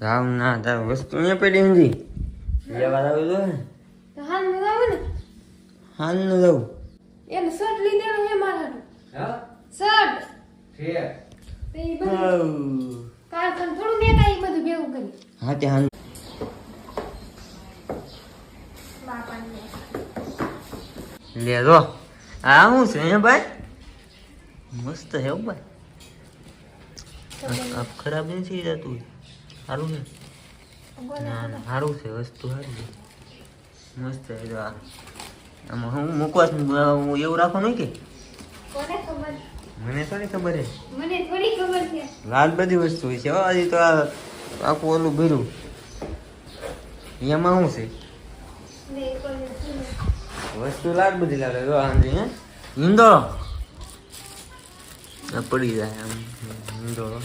રાવ ના તાર વસ્તુ ને પડી હંજી લેવા આવે તો હે તો હાલનું આવે ને? હાલનું જવું એને શર્ટ લઈ દેવાનું હે મારા હા? શર્ટ. છે. તો ઈ બધું કારખાન થોડું મેં કાંઈ બધું ભેગું કરી. હા તે હાલ. લે. જો. આ શું છે હે ભાઈ? મસ્ત હે ભાઈ. ખરાબ નથી જતું સારું ને? ના સારું છે વસ્તુ સારી મસ્ત છે આ. આમાં હું મૂકવા હું એવું રાખો નહીં કે? ખબર? મને થોડી ખબર હે મને થોડી ખબર છે. લાલ બધી વસ્તુ હોય છે. હો હજી તો આ આખું ઓલું ભર્યું. એમાં શું છે? વસ્તુ લાલ બધી લાગે જો આંધી હે? હિંદોળો પડી જાય આમ. હિંદોળો